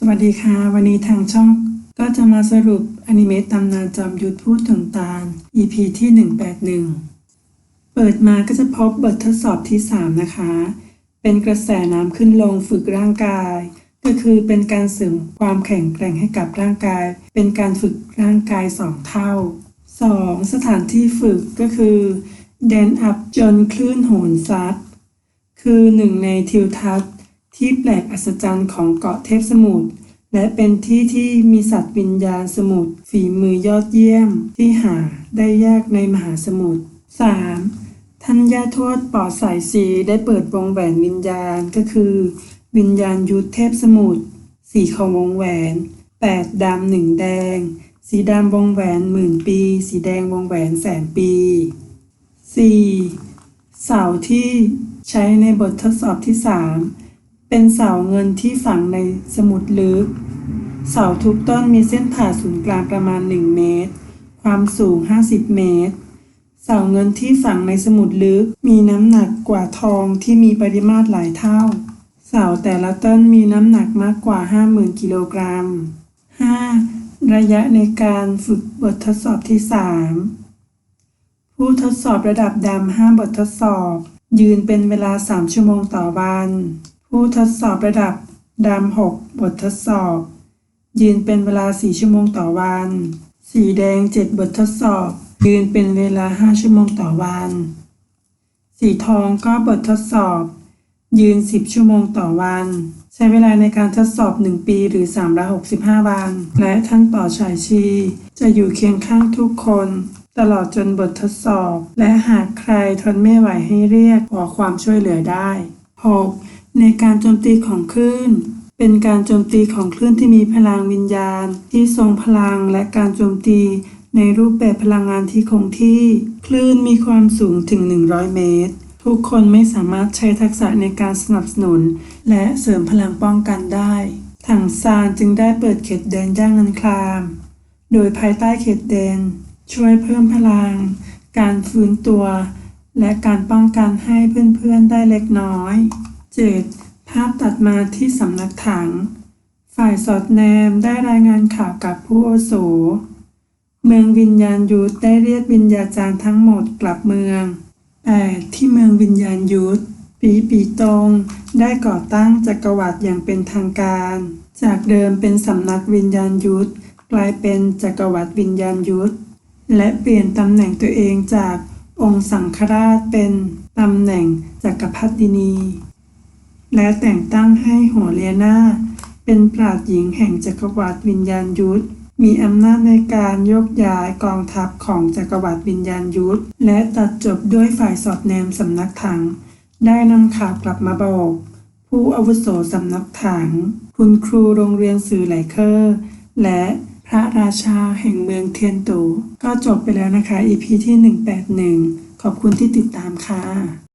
สวัสดีค่ะ วันนี้ทางช่องก็จะมาสรุปอนิเมะตำนานจอมยุทธพูดถึงตาล EP ที่ 181 เปิดมาก็จะพบบททดสอบที่ 3 นะคะ เป็นกระแสน้ำขึ้นลงฝึกร่างกาย ก็คือเป็นการเสริมความแข็งแกร่งให้กับร่างกาย เป็นการฝึกร่างกาย 2 เท่า 2. สถานที่ฝึกก็คือแดนอับจนคลื่นโหนซัดคือหนึ่งในทิวทัศน์ ที่แปลกอัศจรรย์ของเกาะเทพสมุทรและเป็นที่ที่มีสัตว์วิญญาณสมุทรฝีมือยอดเยี่ยมที่หาได้ยากในมหาสมุทร 3. ท่านย่าทวดปอดสายสีได้เปิดวงแหวนวิญญาณก็คือ วิญญาณยุทธเทพสมุทรสีของวงแหวน 8 ดำหนึ่งแดง สีดำวงแหวนหมื่นปี สีแดงวงแหวนแสนปี 4. เสาที่ใช้ในบททดสอบที่ 3 เป็นเสาเงินที่ฝังในสมุดลึก เสาทุกต้นมีเส้นผ่าศูนย์กลางประมาณ 1 เมตร ความสูง 50 เมตร เสาเงินที่ฝังในสมุดลึกมีน้ำหนักกว่าทองที่มีปริมาตรหลายเท่า เสาแต่ละต้นมีน้ำหนักมากกว่า 50,000 กิโลกรัม 5. ระยะในการฝึกบททดสอบที่ 3 ผู้ทดสอบระดับดำห้ามบททดสอบ ยืนเป็นเวลา 3 ชั่วโมงต่อวัน ผู้ทดสอบระดับดำ 6 บททดสอบ ยืนเป็นเวลา 4 ชั่วโมงต่อวัน สีแดง 7 บททดสอบ ยืนเป็นเวลา 5 ชั่วโมงต่อวัน สีทองก็บททดสอบ ยืน 10 ชั่วโมงต่อวัน ใช้เวลาในการทดสอบ 1 ปีหรือ 365 วัน และท่านต่อชายชี จะอยู่เคียงข้างทุกคนตลอดจนบททดสอบ และหากใครทนไม่ไหวให้เรียกขอความช่วยเหลือได้ 6. ในการโจมตีของคลื่น เป็นการโจมตีของคลื่นที่มีพลังวิญญาณ ที่ทรงพลังและการโจมตีในรูปแบบพลังงานที่คงที่ คลื่นมีความสูงถึง 100 เมตร ทุกคนไม่สามารถใช้ทักษะในการสนับสนุน และเสริมพลังป้องกันได้ ถังซานจึงได้เปิดเขตแดนย่างเงินคลาม โดยภายใต้เขตแดน ช่วยเพิ่มพลัง การฟื้นตัว และการป้องกันให้เพื่อนๆได้เล็กน้อย 7. ภาพตัดมาที่สำนักถัง ฝ่ายสอดแนมได้รายงานข่าวกับผู้อาโส เมืองวิญญาณยุทธได้เรียกวิญญาจารย์ทั้งหมดกลับเมือง 8. ที่เมืองวิญญาณยุทธปีปีตรงได้ก่อตั้งจักรวรรดิอย่างเป็นทางการ จากเดิมเป็นสำนักวิญญาณยุทธกลายเป็นจักรวรรดิวิญญาณยุทธและเปลี่ยนตำแหน่งตัวเองจากองค์สังฆราชเป็นตำแหน่งจักรพรรดินี และแต่งตั้งให้หัวเลียนาเป็นปราชญ์หญิงแห่งจักรวรรดิวิญญาณยุทธ มีอำนาจในการยกย้ายกองทัพของจักรวรรดิวิญญาณยุทธ และตัดจบด้วยฝ่ายสอดแนมสำนักถัง ได้นำข่าวกลับมาบอก ผู้อาวุโสสำนักถัง คุณครูโรงเรียนสื่อไหลเคอร์และพระราชาแห่งเมืองเทียนตู ก็จบไปแล้วนะคะ EP ที่ 181 ขอบคุณที่ติดตามค่ะ